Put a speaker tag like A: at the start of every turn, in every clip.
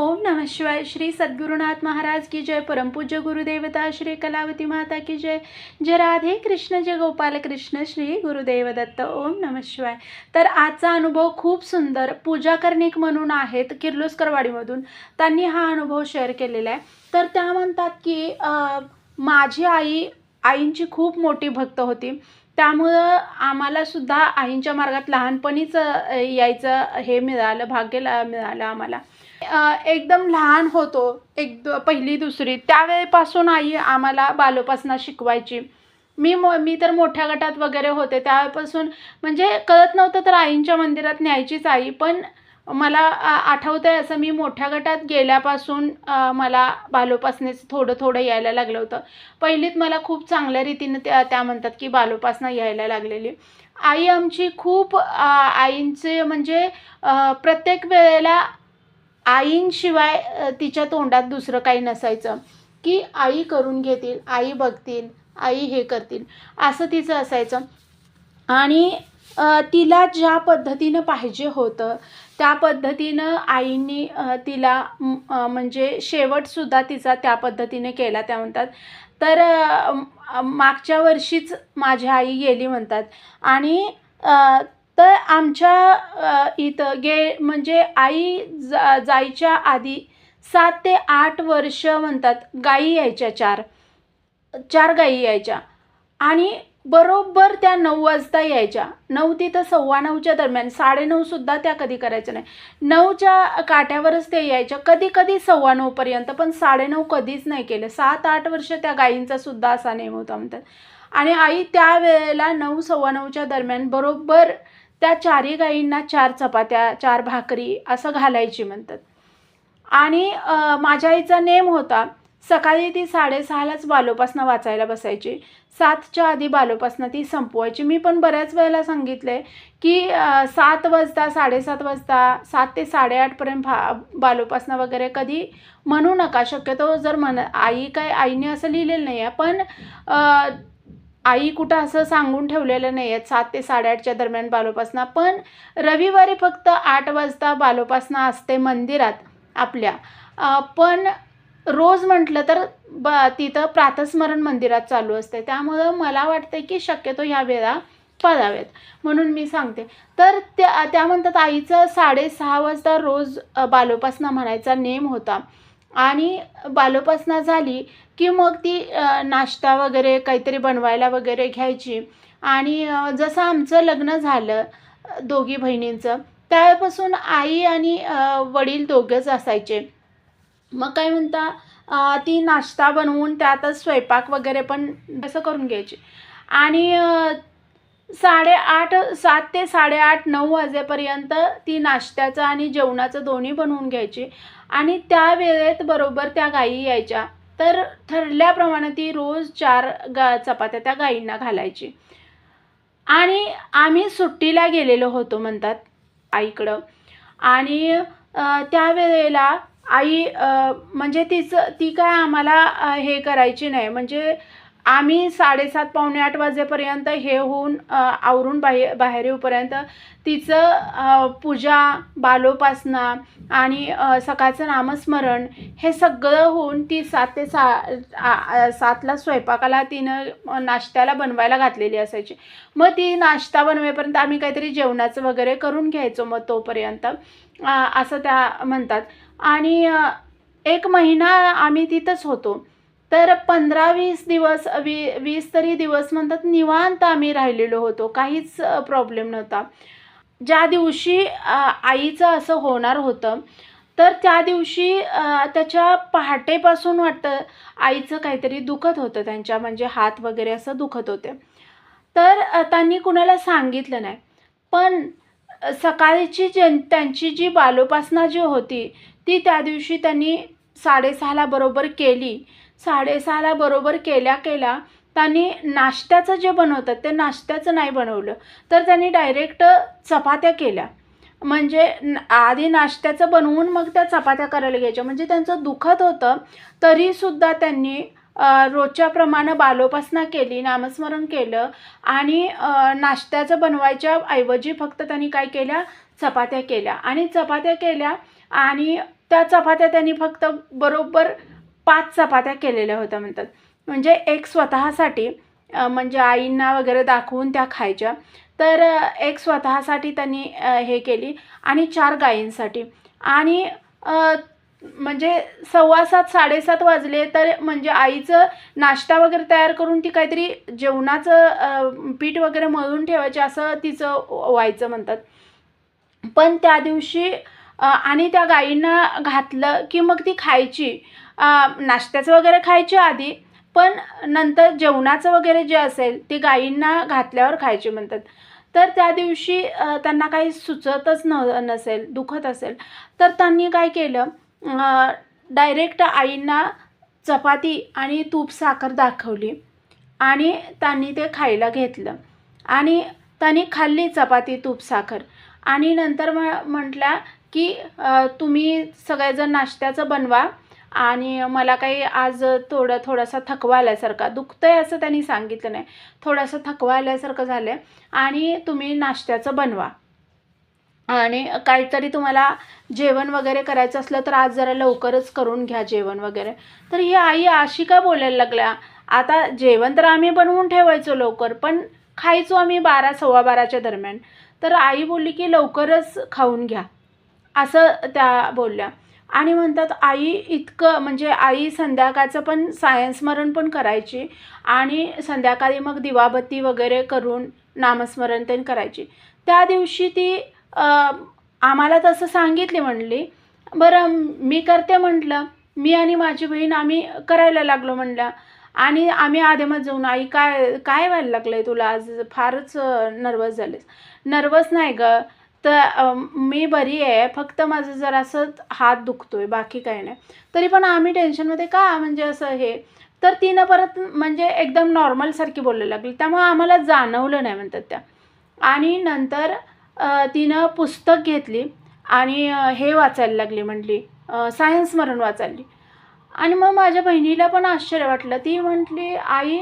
A: ओम नमः शिवाय श्री सद्गुरुनाथ महाराज की जय। परमपूज्य गुरुदेवता श्री कलावती माता की जय। जय राधे कृष्ण जय गोपाल कृष्ण श्री गुरुदेव दत्त। ओम नमः शिवाय। तर आजचा अनुभव खूप सुंदर पूजा कर्णिक म्हणून आहेत किर्लोस्करवाडीमधून. त्यांनी हा अनुभव शेअर केलेला आहे. तर त्या म्हणतात की माझी आई आईंची खूप मोठी भक्त होती. त्यामुळं आम्हालासुद्धा आईंच्या मार्गात लहानपणीच यायचं हे मिळालं भाग्य मिळालं आम्हाला. एकदम लहान होतो एक द पहिली दुसरी. त्यावेळेपासून आई आम्हाला बालोपासना शिकवायची. मी मो मी तर मोठ्या गटात वगैरे होते. त्यावेळेपासून म्हणजे कळत नव्हतं तर आईंच्या मंदिरात न्यायचीच आई. पण मला आठवतं आहे असं मी मोठ्या गटात गेल्यापासून मला बालोपासनेचं थोडं थोडं यायला लागलं होतं. पहिलीत मला खूप चांगल्या रीतीनं त्या त्या म्हणतात की बालोपासना यायला लागलेली. आई आमची खूप आईंचे म्हणजे प्रत्येक वेळेला आईंशिवाय तिच्या तोंडात दुसरं काही नसायचं. की आई करून घेतील आई बघतील आई हे करतील असं तिचं असायचं. आणि तिला ज्या पद्धतीनं पाहिजे होतं त्या पद्धतीनं आईंनी तिला म्हणजे शेवटसुद्धा तिचा त्या पद्धतीने केला. त्या म्हणतात तर मागच्या वर्षीच माझी आई गेली म्हणतात. आणि तर आमच्या इथं गे म्हणजे आई जा जायच्या आधी सात ते आठ वर्ष म्हणतात गायी यायच्या चार चार गायी यायच्या. आणि बरोबर त्या नऊ वाजता यायच्या. नऊ तिथं सव्वा नऊच्या दरम्यान साडेनऊसुद्धा त्या कधी करायच्या नाही. नऊच्या काट्यावरच ते यायच्या. कधी कधी सव्वा नऊपर्यंत पण साडेनऊ कधीच नाही केलं. सात आठ वर्ष त्या गायींचा सुद्धा असा नेम होता म्हणतात. आणि आई त्या वेळेला नऊ सव्वा नऊच्या दरम्यान बरोबर त्या चारही गाईंना चार चपात्या चार भाकरी असं घालायची म्हणतात. आणि माझ्या आईचा नेम होता सकाळी ती साडेसहालाच बालोपासनं वाचायला बसायची. सातच्या आधी बालोपासनं ती संपवायची. मी पण बऱ्याच वेळेला सांगितलं आहे की सात वाजता साडेसात वाजता सात ते साडेआठपर्यंत भा बालोपासनं वगैरे कधी म्हणू नका. शक्यतो जर म्हण आई काय आईने असं लिहिलेलं नाही आहे पण आई कुठं असं सांगून ठेवलेलं नाही आहेत. सात ते साडेआठच्या दरम्यान बालोपासना. पण रविवारी फक्त आठ वाजता बालोपासना असते मंदिरात आपल्या. पण रोज म्हटलं तर ब तिथं प्रातस्मरण मंदिरात चालू असते. त्यामुळं मला वाटतं की शक्यतो ह्या वेळा पाळाव्यात. म्हणून मी सांगते. तर त्या त्या म्हणतात आईचं साडेसहा वाजता रोज बालोपासना म्हणायचा नेम होता. आणि बालोपासना झाली की मग ती नाश्ता वगैरे काहीतरी बनवायला वगैरे घ्यायची. आणि जसं आमचं लग्न झालं दोघी बहिणींचं त्यापासून आई आणि वडील दोघंच असायचे. मग काय म्हणता ती नाश्ता बनवून त्यातच स्वयंपाक वगैरे पण असं करून घ्यायची. आणि साडेआठ सात ते साडेआठ नऊ वाजेपर्यंत ती नाश्त्याचं आणि जेवणाचं दोन्ही बनवून घ्यायची. आणि त्या वेळेत बरोबर त्या गायी यायच्या. तर ठरल्याप्रमाणे ती रोज चार गा चपात्या त्या गायींना घालायची. आणि आम्ही सुट्टीला गेलेलो होतो म्हणतात आईकडं. आणि त्यावेळेला आई म्हणजे तिचं ती काय आम्हाला हे करायची नाही. म्हणजे आम्ही साडेसात पावणे आठ वाजेपर्यंत हे होऊन आवरून बाहेर बाहेर येऊपर्यंत तिचं पूजा बालोपासना आणि सकाळचं नामस्मरण हे सगळं होऊन ती सात ते सा सातला स्वयंपाकाला तिनं नाश्त्याला बनवायला घातलेली असायची. मग ती नाश्ता बनवेपर्यंत आम्ही काहीतरी जेवणाचं वगैरे करून घ्यायचो मग तोपर्यंत असं त्या म्हणतात. आणि एक महिना आम्ही तिथंच होतो. तर पंधरा वीस दिवस वी वीस तरी दिवस म्हणतात निवांत आम्ही राहिलेलो होतो. काहीच प्रॉब्लेम नव्हता. ज्या दिवशी आईचं असं होणार होतं तर त्या दिवशी त्याच्या पहाटेपासून वाटतं आईचं काहीतरी दुखत होतं त्यांच्या म्हणजे हात वगैरे असं दुखत होते. तर त्यांनी कुणाला सांगितलं नाही. पण सकाळची जन त्यांची जी बालोपासना जी होती ती त्या दिवशी त्यांनी साडेसहाला बरोबर केली. साडेसहाला बरोबर केल्या केल्या त्यांनी नाश्त्याचं जे बनवतात ते नाश्त्याचं नाही बनवलं. तर त्यांनी डायरेक्ट चपात्या केल्या. म्हणजे आधी नाश्त्याचं बनवून मग त्या चपात्या करायला घ्यायच्या. म्हणजे त्यांचं दुखत होतं तरीसुद्धा त्यांनी रोजच्याप्रमाणे बालोपासना केली नामस्मरण केलं आणि नाश्त्याचं बनवायच्या ऐवजी फक्त त्यांनी काय केल्या? चपात्या केल्या. आणि चपात्या केल्या आणि त्या चपात्या त्यांनी फक्त बरोबर पाच चपात्या केलेल्या होत्या म्हणतात. म्हणजे एक स्वतःसाठी म्हणजे आईंना वगैरे दाखवून त्या खायच्या. तर एक स्वतःसाठी त्यांनी हे केली आणि चार गायींसाठी. आणि म्हणजे सव्वा सात साडेसात वाजले तर म्हणजे आईचं नाश्ता वगैरे तयार करून ती काहीतरी जेवणाचं पीठ वगैरे मळून ठेवायचे असं तिचं व्हायचं म्हणतात. पण त्या दिवशी आणि त्या गाईंना घातलं की मग ती खायची. नाश्त्याचं वगैरे खायची आधी पण नंतर जेवणाचं वगैरे जे असेल ते गाईंना घातल्यावर खायचे म्हणतात. तर त्या दिवशी त्यांना काही सुचतच न नसेल दुखत असेल तर त्यांनी काय केलं डायरेक्ट आईंना चपाती आणि तूप साखर दाखवली आणि त्यांनी ते खायला घेतलं. आणि त्यांनी खाल्ली चपाती तूप साखर. आणि नंतर म म्हटल्या की तुम्ही सगळेजण नाश्त्याचं बनवा. आणि मला काही आज थोडं थोडासा थकवा आल्यासारखा दुखतं आहे असं त्यांनी सांगितलं नाही. थोडासा थकवा आल्यासारखं झालं आहे आणि तुम्ही नाश्त्याचं बनवा. आणि काहीतरी तुम्हाला जेवण वगैरे करायचं असलं तर आज जरा लवकरच करून घ्या जेवण वगैरे. तर ही आई अशी का बोलायला लागल्या? आता जेवण तर आम्ही बनवून ठेवायचो लवकर पण खायचो आम्ही बारा सव्वा बाराच्या दरम्यान. तर आई बोलली की लवकरच खाऊन घ्या. असं त्या बोलल्या. आणि म्हणतात आई इतकं म्हणजे आई संध्याकाळचं पण सायंस्मरण पण करायची आणि संध्याकाळी मग दिवाबत्ती वगैरे करून नामस्मरण ते करायची. त्या दिवशी ती आम्हाला तसं सांगितले म्हणली बरं मी करते म्हटलं. मी आणि माझी बहीण आम्ही करायला लागलो म्हणलं आणि आम्ही आधेमध्ये जाऊन आई काय काय व्हायला लागलं आहे तुला? आज फारच नर्वस झालेस. नर्वस नाही गं. तर मी बरी आहे. फक्त माझं जरासं हात दुखतो आहे बाकी काही नाही. तरी पण आम्ही टेन्शनमध्ये का? म्हणजे असं हे. तर तिनं परत म्हणजे एकदम नॉर्मलसारखी बोलायला लागली. त्यामुळं आम्हाला जाणवलं नाही म्हणतात त्या. आणि नंतर तिनं पुस्तक घेतली आणि हे वाचायला लागली म्हटली. सायन्स मरण वाचायली आणि मग माझ्या बहिणीला पण आश्चर्य वाटलं. ती म्हटली आई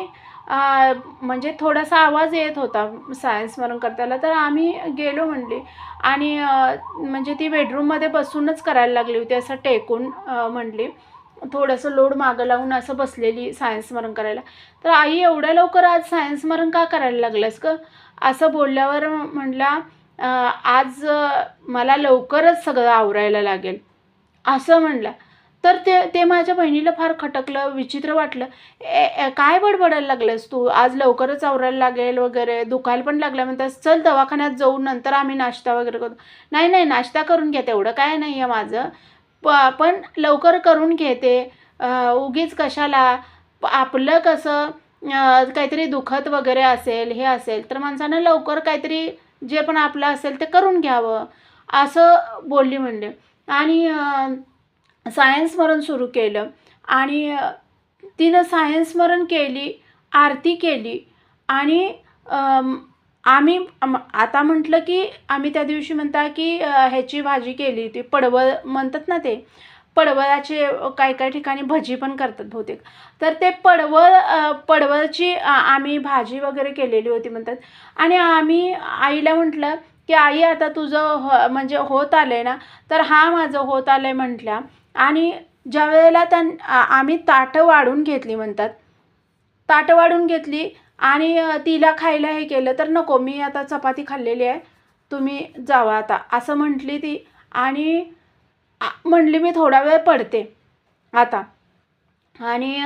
A: म्हणजे थोडासा आवाज येत होता सायन्स स्मरण करताना तर आम्ही गेलो म्हणली. आणि म्हणजे ती बेडरूममध्ये बसूनच करायला लागली होती असं टेकून म्हणली. थोडंसं लोड मागं लावून असं बसलेली सायन्स स्मरण करायला. तर आई एवढ्या लवकर आज सायन्स स्मरण का करायला लागलंस ग? असं बोलल्यावर म्हणला आज मला लवकरच सगळं आवरायला लागेल. असं म्हणला. तर ते ते माझ्या बहिणीला फार खटकलं विचित्र वाटलं. ए ए, काय बडबडायला लागलंस तू? आज लवकरच आवरायला लागेल वगैरे दुखायला पण लागलं. म्हणतात चल दवाखान्यात जाऊ नंतर आम्ही नाश्ता वगैरे करू. नाही नाही नाश्ता करून घ्या तेवढं काय नाही आहे माझं. प पण लवकर करून घेते. उगीच कशाला? आपलं कसं? काहीतरी दुखत वगैरे असेल हे असेल तर माणसानं लवकर काहीतरी जे पण आपलं असेल ते करून घ्यावं. असं बोलली म्हणले. आणि सायन्स स्मरण सुरू केलं. आणि तिनं सायन्स स्मरण केली आरती केली. आणि आम्ही आता म्हटलं की आम्ही त्या दिवशी म्हणता की ह्याची भाजी केली ती पडवळ म्हणतात ना ते पडवळाचे काही काही ठिकाणी भजी पण करतात बहुतेक. तर ते पडवळ पडवळची आम्ही भाजी वगैरे केलेली होती म्हणतात. आणि आम्ही आईला म्हटलं की आई आता तुझं हो म्हणजे होत आलं आहे ना तर हा माझं होत आलं आहे म्हटल्या आणि ज्या वेळेला त्यां आम्ही ताटं वाढून घेतली म्हणतात. ताटं वाढून घेतली आणि तिला खायला हे केलं तर नको मी आता चपाती खाल्लेली आहे तुम्ही जावा आता असं म्हटली ती. आणि म्हणली मी थोडा वेळ पडते आता. आणि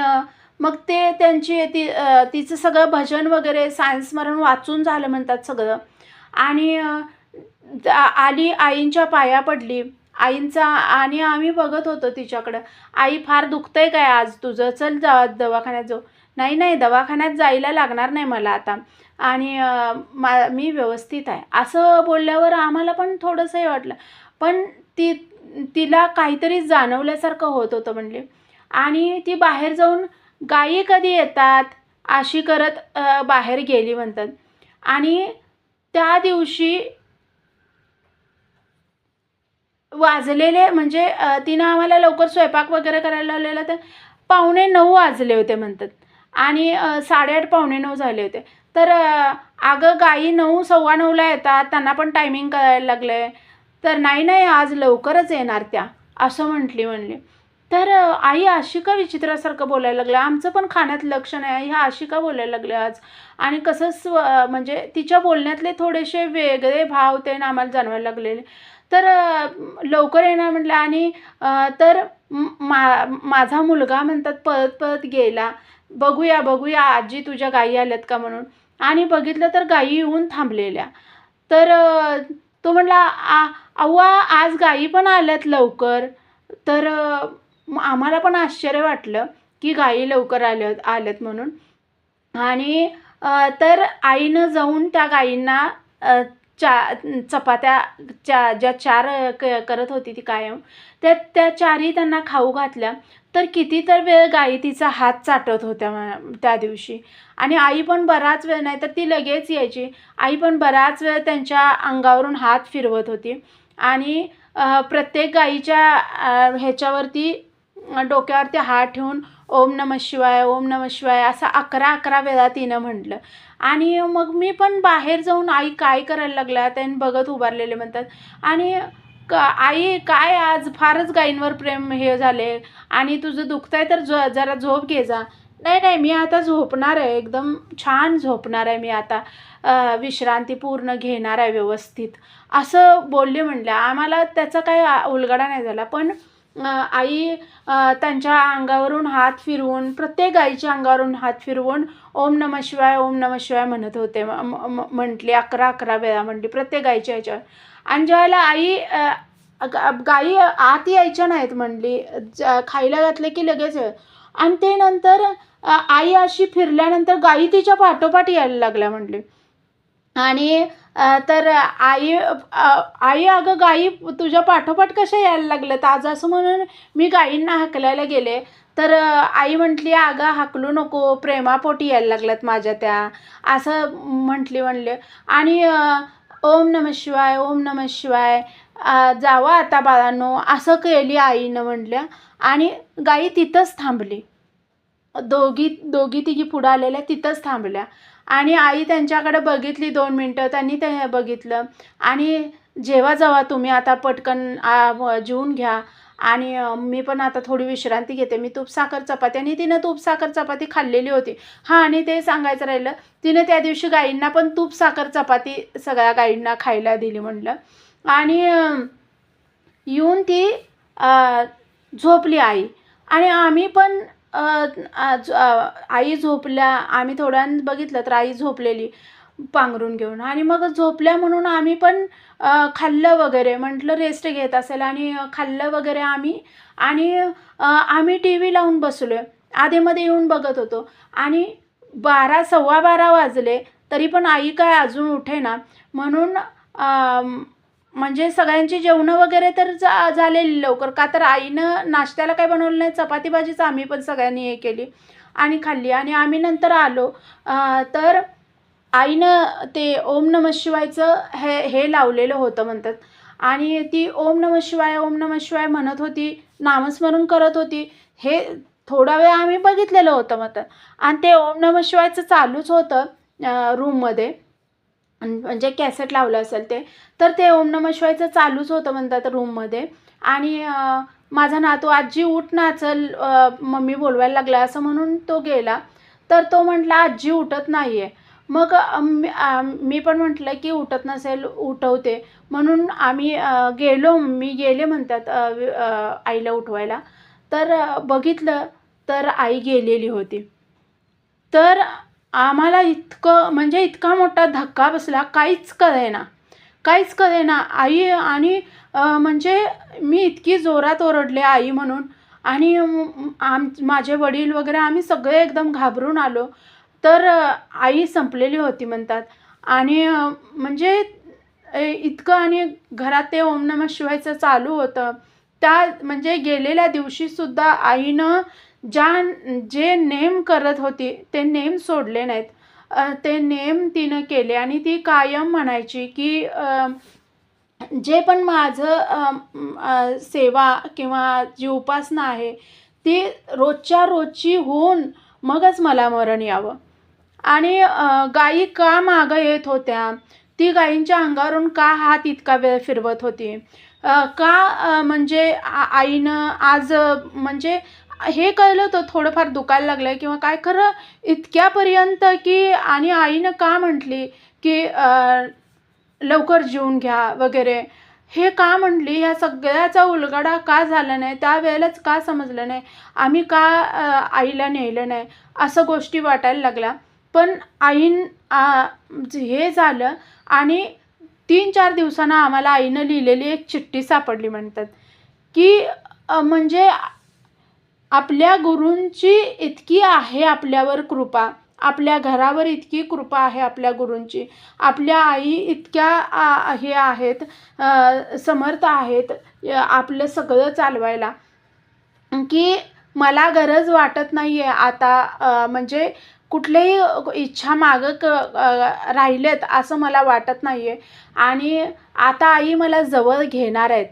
A: मग ते त्यांची ती तिचं सगळं भजन वगैरे सायन्स स्मरण वाचून झालं म्हणतात सगळं. आणि आली आईंच्या पाया पडली. आईंचा आणि आम्ही बघत होतो तिच्याकडं. आई फार दुखतंय काय आज? तुझं चल जा दवाखान्यात जाऊ. नाही नाही दवाखान्यात जायला लागणार नाही मला आता. आणि मा मी व्यवस्थित आहे. असं बोलल्यावर आम्हाला पण थोडंसं हे वाटलं. पण ती तिला काहीतरी जाणवल्यासारखं होत होतं म्हणले. आणि ती बाहेर जाऊन गायी कधी येतात? अशी करत बाहेर गेली म्हणतात. आणि त्या दिवशी वाजलेले म्हणजे तिनं आम्हाला लवकर स्वयंपाक वगैरे करायला लावलेला तर पावणे नऊ वाजले होते म्हणतात. आणि साडेआठ पावणे नऊ झाले होते. तर अगं गाई नऊ सव्वा नऊला येतात त्यांना पण टायमिंग करायला लागलं आहे तर नाही नाही आज लवकरच येणार त्या असं म्हटली म्हणली. तर आई आशिका विचित्रासारखं बोलायला लागलं. आमचं पण खाण्यात लक्ष नाही. आई ह्या आशिका बोलायला लागले आज. आणि कसं स्व म्हणजे तिच्या बोलण्यातले थोडेसे वेगळे भाव ते ना आम्हाला जाणवायला लागलेले. तर लवकर येणार म्हटलं आणि तर मा माझा मुलगा म्हणतात पळत पळत गेला. बघूया बघूया आजी तुझ्या गायी आल्यात का म्हणून. आणि बघितलं तर गायी येऊन थांबलेल्या. तर तो म्हटला आ अव्वा आज गायी पण आल्यात लवकर. तर आम्हाला पण आश्चर्य वाटलं की गायी लवकर आल्या आल्यात म्हणून. आणि तर आईनं जाऊन त्या गायींना चा चपात्या च्या ज्या चार क करत होती ती कायम त्या त्या चारही त्यांना खाऊ घातल्या. तर किती तर वेळ गाई तिचा हात चाटत होत्या त्या दिवशी. आणि आई पण बराच वेळ नाही तर ती लगेच यायची. आई पण बराच वेळ त्यांच्या अंगावरून हात फिरवत होती. आणि प्रत्येक गाईच्या ह्याच्यावरती डोक्यावरती हात ठेवून ओम नम शिवाय ओम नम शिवाय असं अकरा अकरा वेळा तिनं म्हटलं. आणि मग मी पण बाहेर जाऊन आई काय करायला लागल्या त्यांनी बघत उभारलेले म्हणतात. आणि क आई काय आज फारच गायींवर प्रेम हे झाले आणि तुझं दुखत आहे तर ज जरा झोप घे जा. नाही नाही मी आता झोपणार आहे. एकदम छान झोपणार आहे मी आता. विश्रांती पूर्ण घेणार आहे व्यवस्थित. असं बोलले म्हटलं आम्हाला त्याचा काही उलगडा नाही झाला. पण आई त्यांच्या अंगावरून हात फिरवून प्रत्येक गाईच्या अंगावरून हात फिरवून ओम नम शिवाय ओम नम शिवाय म्हणत होते. म- म्हटली अकरा अकरा वेळा म्हटली प्रत्येक गाईच्या याच्यावर. आणि ज्यावेळेला आई गाई आत यायच्या नाहीत म्हणली ज- खायला घातले की लगेच. आणि ते नंतर आई अशी फिरल्यानंतर गाई तिच्या पाठोपाठ यायला लागल्या म्हणली आणि तर आई आई अगं गाई तुझ्या पाठोपाठ कशा यायला लागल्यात? आज असं म्हणून मी गाईंना हाकलायला गेले. तर आई म्हटली अगं हाकलू नको प्रेमापोटी यायला लागल्यात माझ्या त्या. असं म्हटली म्हणले. आणि ओम नम शिवाय ओम नम शिवाय जावा आता बाळांनो असं केली आईनं म्हटल्या आणि गाई तिथंच थांबली. दोघी दोघी तिघी पुढं आलेल्या तिथंच थांबल्या. आणि आई त्यांच्याकडे बघितली दोन मिनटं त्यांनी ते बघितलं. आणि जेव्हा जेव्हा तुम्ही आता पटकन जेवून घ्या आणि मी पण आता थोडी विश्रांती घेते. मी तूप साखर चपाती आणि तिनं तूप साखर चपाती खाल्लेली होती. हां आणि ते सांगायचं राहिलं तिनं त्या दिवशी गाईंना पण तूप साखर चपाती सगळ्या गाईंना खायला दिली म्हटलं आणि येऊन ती झोपली आई. आणि आम्ही पण आज आई झोपल्या आम्ही थोड्यानं बघितलं तर आई झोपलेली पांघरून घेऊन. आणि मग झोपल्या म्हणून आम्ही पण खाल्लं वगैरे. म्हटलं रेस्ट घेत असेल. आणि खाल्लं वगैरे आम्ही. आणि आम्ही टी व्ही लावून बसलो आहे आधेमध्ये येऊन बघत होतो. आणि बारा सव्वा बारा वाजले तरी पण आई काय अजून उठे ना म्हणून म्हणजे सगळ्यांची जेवणं वगैरे तर जा झालेली लवकर. का तर आईनं नाश्त्याला काय बनवलं नाही चपाती भाजीच आम्ही पण सगळ्यांनी हे केली आणि खाल्ली. आणि आम्ही नंतर आलो. तर आईनं ते ओम नम शिवायचं हे हे लावलेलं होतं म्हणतात. आणि ती ओम नम शिवाय ओम नम शिवाय म्हणत होती नामस्मरण करत होती. हे थोडा वेळ आम्ही बघितलेलं होतं म्हणतात. आणि ते ओम नम शिवायचं चालूच होतं रूममध्ये म्हणजे कॅसेट लावलं असेल ते तर ते ओम नम शिवायचं चालूच होतं म्हणतात रूममध्ये आणि माझा नातू आजी उठ नाचल मम्मी बोलवायला लागला असं म्हणून तो गेला. तर तो म्हटला आजी उठत नाही आहे मग मी पण म्हटलं की उठत नसेल उठवते. म्हणून आम्ही गेलो मी गेले म्हणतात आईला उठवायला. तर बघितलं तर आई गेलेली होती. तर आम्हाला इतकं म्हणजे इतका मोठा धक्का बसला काहीच कळेना. काहीच कळेना. आई आणि म्हणजे मी इतकी जोरात ओरडले आई म्हणून. आणि आम माझे वडील वगैरे आम्ही सगळे एकदम घाबरून आलो. तर आई संपलेली होती म्हणतात. आणि म्हणजे इतकं आणि घरात ते ओम नमः शिवायचं चालू होतं. त्या म्हणजे गेलेल्या दिवशीसुद्धा आईनं ज्या जे नेम करत होती ते नेम सोडले नाहीत. ते नेम तिनं केले आणि ती कायम म्हणायची की जे पण माझं सेवा किंवा जी उपासना आहे ती रोजच्या रोजची होऊन मगच मला मरण यावं. आणि गाई गायी का मागं येत होत्या? ती गायींच्या अंगावरून का हात इतका वेळ फिरवत होती? का म्हणजे आईनं आज म्हणजे हे कळलं होतं थोडंफार दुखायला लागलं किंवा काय? खरं इतक्यापर्यंत की आणि आईनं का म्हटली की लवकर जेवून घ्या वगैरे हे का म्हटली? ह्या सगळ्याचा उलगडा का झाला नाही? त्यावेळेलाच का समजलं नाही? आम्ही का आईला नेलं नाही? असं गोष्टी वाटायला लागल्या. पण आईन हे झालं आणि तीन चार दिवसांना आम्हाला आईनं लिहिलेली एक चिठ्ठी सापडली म्हणतात. की म्हणजे आपल्या गुरूंची इतकी आहे आपल्यावर कृपा. आपल्या घरावर इतकी कृपा आहे आपल्या गुरूंची. आपल्या आई इतक्या हे आहेत समर्थ आहेत आपलं सगळं चालवायला. की मला गरज वाटत नाही आहे आता म्हणजे कुठल्याही इच्छा मागं क राहिलेत असं मला वाटत नाही आहे आणि आता आई मला जवळ घेणार आहेत.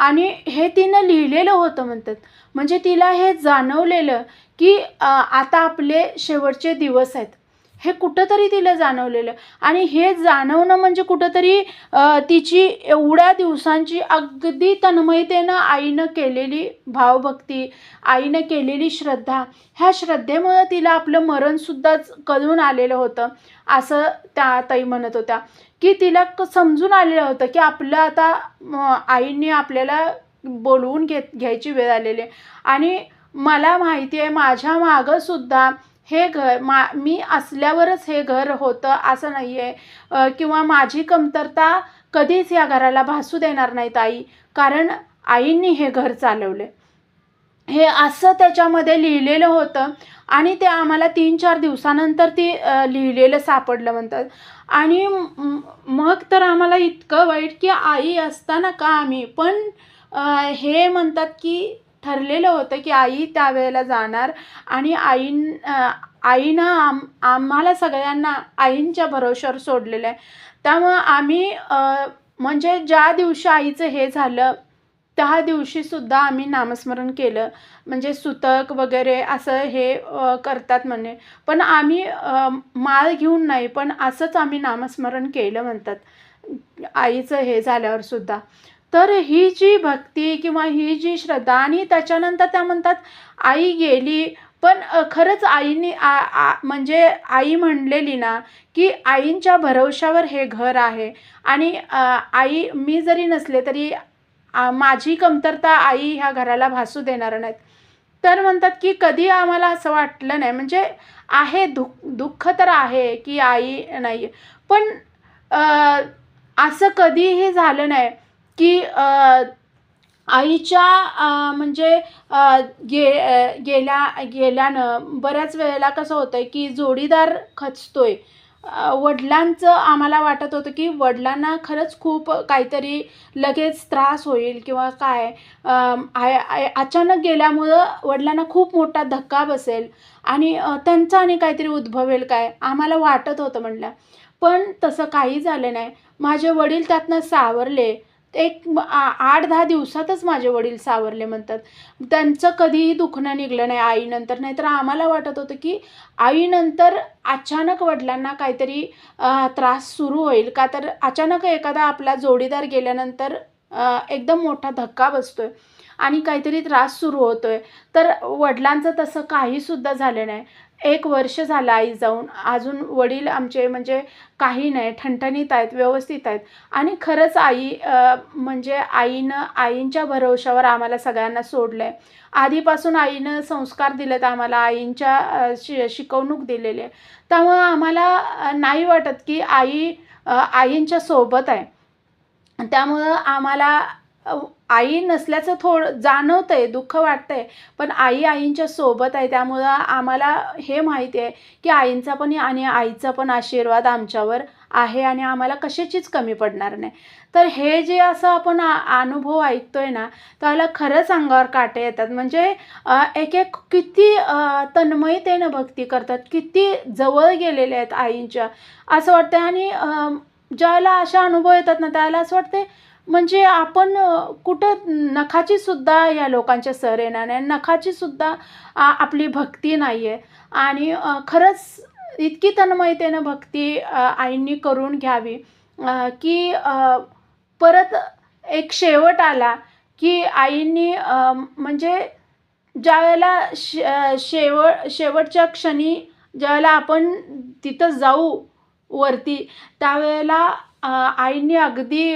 A: आणि हे तिनं लिहिलेलं होतं म्हणतात. म्हणजे तिला हे जाणवलेलं की आता आपले शेवटचे दिवस आहेत. हे कुठंतरी तिला जाणवलेलं. आणि हे जाणवणं म्हणजे कुठंतरी तिची एवढ्या दिवसांची अगदी तन्मयतेनं आईनं केलेली भावभक्ती आईनं केलेली श्रद्धा ह्या श्रद्धेमुळं तिला आपलं मरणसुद्धाच कळून आलेलं होतं असं त्या ताई म्हणत होत्या. की तिला क समजून आलेलं होतं की आपलं आता आईने आपल्याला बोलवून घेत घ्यायची वेळ आलेली आहे. आणि मला माहिती आहे माझ्या मागंसुद्धा हे घर मा मी असल्यावरच हे घर होतं असं नाही आहे किंवा माझी कमतरता कधीच या घराला भासू देणार नाहीत आई. कारण आईंनी हे घर चालवले. हे असं त्याच्यामध्ये लिहिलेलं होतं आणि ते आम्हाला तीन चार दिवसानंतर ती लिहिलेलं सापडलं म्हणतात. आणि मग तर आम्हाला इतकं वाईट की आई असताना का आम्ही? पण हे म्हणतात की ठरलेलं होतं की आई त्यावेळेला जाणार आणि आईन आईनं आम आम्हाला सगळ्यांना आईंच्या भरोश्यावर सोडलेलं आहे. त्यामुळं आम्ही म्हणजे ज्या दिवशी आईचं हे झालं त्या दिवशीसुद्धा आम्ही नामस्मरण केलं. म्हणजे सुतक वगैरे असं हे करतात म्हणे. पण आम्ही माळ घेऊन नाही पण असंच आम्ही नामस्मरण केलं म्हणतात. आईचं हे झाल्यावर सुद्धा. तर ही जी भक्ती किंवा ही जी श्रद्धा आणि त्याच्यानंतर त्या म्हणतात आई गेली. पण खरंच आईने आ आ म्हणजे आई म्हणलेली ना की आईंच्या भरवशावर हे घर आहे. आणि आई मी जरी नसले तरी माझी कमतरता आई ह्या घराला भासू देणार नाहीत. तर म्हणतात की कधी आम्हाला असं वाटलं नाही. म्हणजे आहे दुःख दुःख तर आहे की आई नाही. पण असं कधीही झालं नाही. की आईच्या म्हणजे गे गेल्या गेल्यानं बऱ्याच वेळेला कसं होतं आहे की जोडीदार खचतोय. आहे वडिलांचं आम्हाला वाटत होतं की वडिलांना खरंच खूप काहीतरी लगेच त्रास होईल किंवा काय. आय अचानक गेल्यामुळं वडिलांना खूप मोठा धक्का बसेल आणि त्यांचा त्यांचं आणि काहीतरी उद्भवेल काय आम्हाला वाटत होतं म्हटलं पण तसं काही झालं नाही. माझे वडील त्यातनं सावरले. एक आ- आठ दहा दिवसातच माझे वडील सावरले म्हणतात. त्यांचं कधीही दुखणं निघलं नाही आईनंतर. नाहीतर आम्हाला वाटत होतं की आईनंतर अचानक वडिलांना काहीतरी त्रास सुरू होईल. का तर अचानक एखादा आपला जोडीदार गेल्यानंतर एकदम मोठा धक्का बसतोय आणि काहीतरी त्रास सुरू होतोय. तर वडिलांचं तसं काहीसुद्धा झालं नाही. एक वर्ष झालं आई जाऊन. अजून वडील आमचे म्हणजे काही नाही ठणठणीत आहेत व्यवस्थित आहेत. आणि खरंच आई म्हणजे आईनं आईंच्या भरवशावर आम्हाला सगळ्यांना सोडलं आहे आधीपासून आईनं संस्कार दिलेत आम्हाला आईंच्या शि शिकवणूक दिलेली आहे. त्यामुळं आम्हाला नाही वाटत की आई आईंच्या सोबत आहे. त्यामुळं आम्हाला आई नसल्याचं थोडं जाणवतं आहे दुःख वाटतं आहे पण आई आईंच्या सोबत आहे. त्यामुळं आम्हाला हे माहिती आहे की आईंचा पण आणि आईचा पण आशीर्वाद आमच्यावर आहे आणि आम्हाला कशाचीच कमी पडणार नाही. तर हे जे असं आपण अनुभव ऐकतो आहे ना त्याला खरंच अंगावर काटे येतात. म्हणजे एक एक किती तन्मयतेनं भक्ती करतात किती जवळ गेलेले आहेत आईंच्या. असं वाटतं आणि ज्याला अशा अनुभव येतात ना त्याला असं वाटते म्हणजे आपण कुठं नखाचीसुद्धा या लोकांच्या सर येणार नाही. नखाचीसुद्धा आपली भक्ती नाही आहे आणि खरंच इतकी तन्मयतेनं भक्ती आईंनी करून घ्यावी की परत एक शेवट आला की आईंनी म्हणजे ज्यावेळेला शे शेवट शेवटच्या क्षणी ज्यावेळेला आपण तिथं जाऊ वरती त्यावेळेला अं, आईंनी अगदी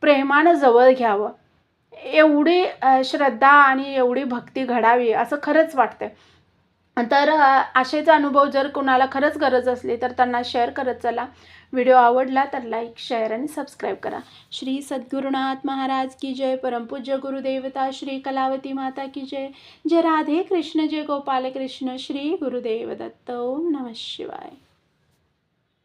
A: प्रेमानं जवळ घ्यावं. एवढी श्रद्धा आणि एवढी भक्ती घडावी असं खरंच वाटतं तर असेच अनुभव जर कोणाला खरंच गरज असली तर त्यांना शेअर करत चला. व्हिडिओ आवडला तर लाईक शेअर आणि सबस्क्राईब करा. श्री सद्गुरुनाथ महाराज की जय. परमपूज्य गुरुदेवता श्री कलावती माता की जय. जय राधे कृष्ण जय गोपाल कृष्ण श्री गुरुदेव दत्त. ओम नमः शिवाय.